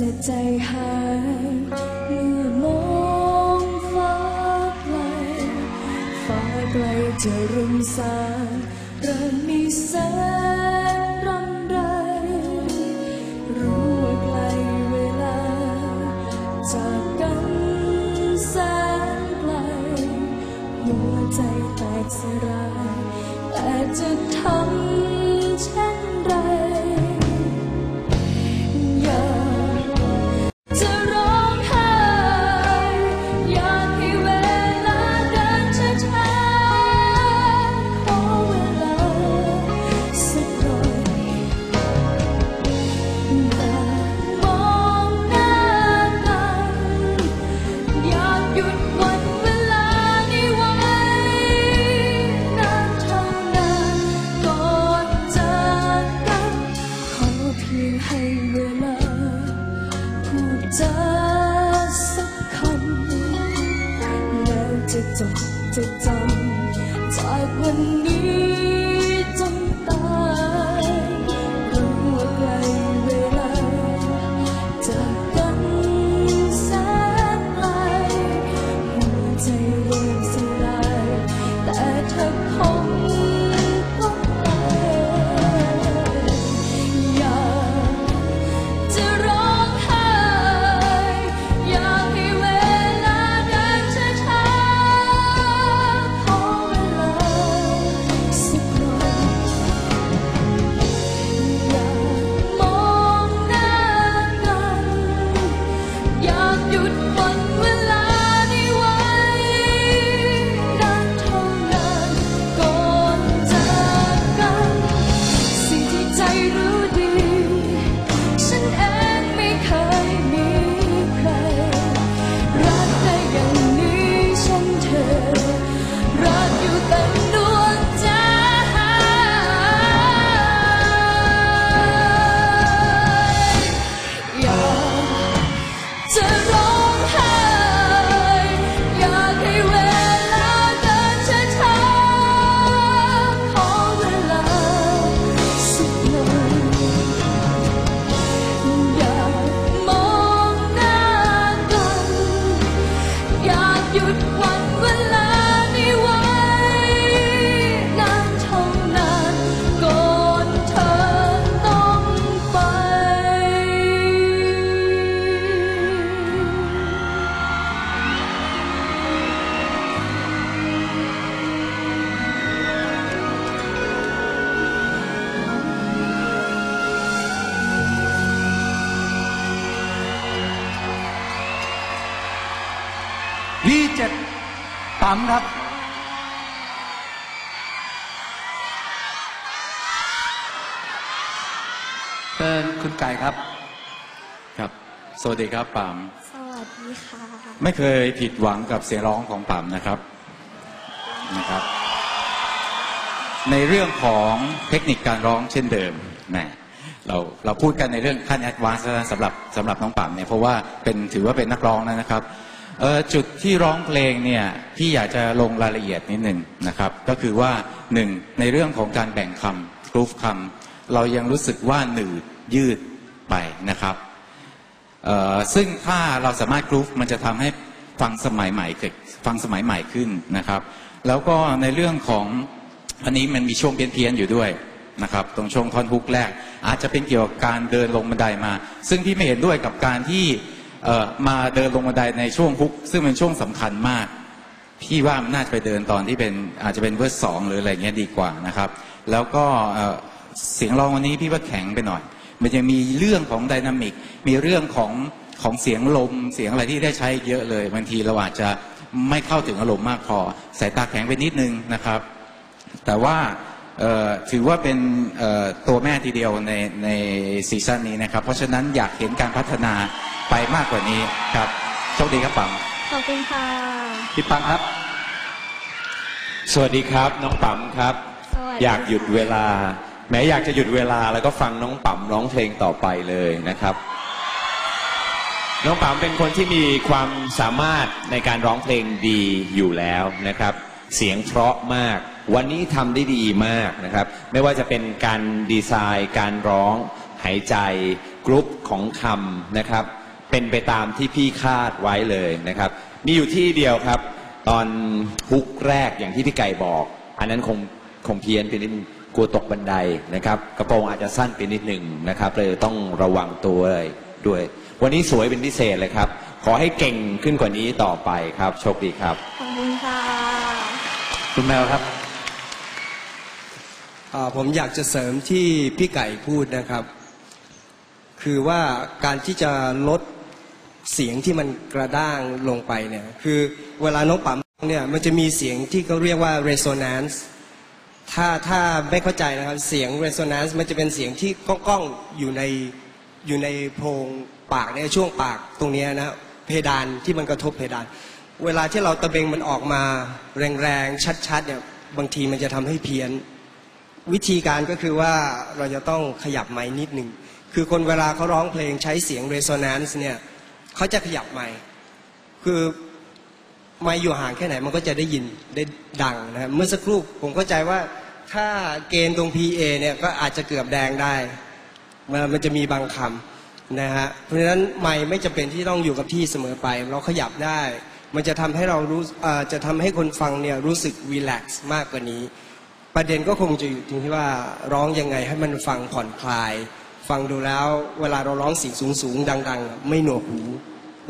จะใจหายเมื่อมองฟ้าไกล ฟ้าไกลจะรุ่งสางเริ่มมีแสงรำไร รู้ว่าไกลเวลา จากกันแสนไกล หัวใจแตกสลายแต่จะทำ อ วีเจ็ดปั๊มครับเชิญคุณไก่ครับ ครับ สวัสดีครับปามสวัสดีค่ะ ไม่เคยผิดหวังกับเสียงร้องของปามนะครับนะครับ ในเรื่องของเทคนิคการร้องเช่นเดิมแหมเราเราพูดกันในเรื่องขั้นแอดวานซ์สำหรับสำหรับน้องปามเนี่ยเพราะว่าเป็นถือว่าเป็นนักร้องแล้วนะครับ เออจุดที่ร้องเพลงเนี่ยพี่อยากจะลงรายละเอียดนิดหนึ่งนะครับ ก็คือว่าหนึ่งในเรื่องของการแบ่งคำกรูฟคำเรายังรู้สึกว่าหนืดยืดไปนะครับซึ่งถ้าเราสามารถกรุ๊ปมันจะทำให้ฟังสมัยใหม่เกิดฟังสมัยใหม่ขึ้นนะครับ แล้วก็ในเรื่องของอันนี้มันมีช่วงเพี้ยนๆอยู่ด้วยนะครับตรงช่วงท่อนฮุกแรก อาจจะเป็นเกี่ยวกับการเดินลงบันไดมา ซึ่งพี่ไม่เห็นด้วยกับการที่ มาเดินลงบันไดในช่วงฮุก ซึ่งเป็นช่วงสำคัญมาก พี่ว่ามันน่าจะไปเดินตอนที่เป็นอาจจะเป็นเวอร์สองหรืออะไรเงี้ยดีกว่านะครับ แล้วก็เสียงร้องวันนี้พี่ว่าแข็งไปหน่อย มันยังมีเรื่องของไดนามิก มีเรื่องของของเสียงลมเสียงอะไรที่ได้ใช้เยอะเลยบางทีเราอาจจะไม่เข้าถึงอารมณ์มากพอ สายตาแข็งไปนิดนึงนะครับ แต่ว่า ถือว่าเป็นเอ่อตัวแม่ทีเดียวในในซีซั่นนี้นะครับ เพราะฉะนั้นอยากเห็นการพัฒนาไปมากกว่านี้ครับโชคดีครับปังขอบคุณค่ะพี่ปังครับ สวัสดีครับน้องปั๊มครับสวัสดีอยากหยุดเวลา แม้อยากจะหยุดเวลาแล้วก็ฟังน้องปั๊มร้องเพลงต่อไปเลยนะครับ น้องปั๊มเป็นคนที่มีความสามารถในการร้องเพลงดีอยู่แล้วนะครับ เสียงเพราะมาก วันนี้ทำได้ดีมากนะครับ ไม่ว่าจะเป็นการดีไซน์ การร้อง หายใจ กรุ๊ปของคำนะครับ เป็นไปตามที่พี่คาดไว้เลยนะครับ มีอยู่ที่เดียวครับ ตอนฮุกแรกอย่างที่พี่ไก่บอก อันนั้นคงคงเพี้ยนไปนิดนึงกลัวตกบันไดนะครับ กระโปรงอาจจะสั้นไปนิดหนึ่งนะครับเลยต้องระวังตัวเลยด้วย วันนี้สวยเป็นพิเศษเลยครับ ขอให้เก่งขึ้นกว่านี้ต่อไปครับ โชคดีครับ ขอบคุณค่ะ คุณแมวครับอ่า ผมอยากจะเสริมที่พี่ไก่พูดนะครับ คือว่าการที่จะลดเสียงที่มันกระด้างลงไปเนี่ย คือเวลาน้องปั๊มเนี่ยมันจะมีเสียงที่เขาเรียกว่า resonance ถ้าถ้าไม่เข้าใจนะครับเสียง resonance มันจะเป็นเสียงที่ก้องๆอยู่ในอยู่ในโพรงปากในช่วงปากตรงนี้นะเพดานที่มันกระทบเพดาน เวลาที่เราตะเบงมันออกมาแรงๆชัดๆเนี่ยบางทีมันจะทำให้เพี้ยน วิธีการก็คือว่าเราจะต้องขยับไม้นิดหนึ่ง คือคนเวลาเขาร้องเพลงใช้เสียง resonance เนี่ยเขาจะขยับไม้คือไม้อยู่ห่างแค่ไหนมันก็จะได้ยินได้ดังนะเมื่อสักครู่ผมเข้าใจว่าถ้าเกณฑ์ตรง PA เนี่ยก็อาจจะเกือบแดงได้ มันจะมีบางคำนะฮะเพราะฉะนั้นไม่ไม่จำเป็นที่ต้องอยู่กับที่เสมอไป เราขยับได้ มันจะทำให้เรารู้จะทำให้คนฟังเนี่ยรู้สึกรีแลกซ์มากกว่านี้ ประเด็นก็คงจะอยู่ตรงที่ว่าร้องยังไงให้มันฟังผ่อนคลาย ฟังดูแล้วเวลาเราร้องเสียงสูงสูงๆดัง ๆ ไม่หนวกหู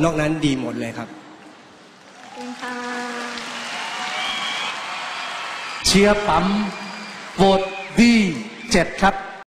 นอกนั้นดีหมดเลยครับเชียร์ปั๊มโหวตดีเจ็ดครับ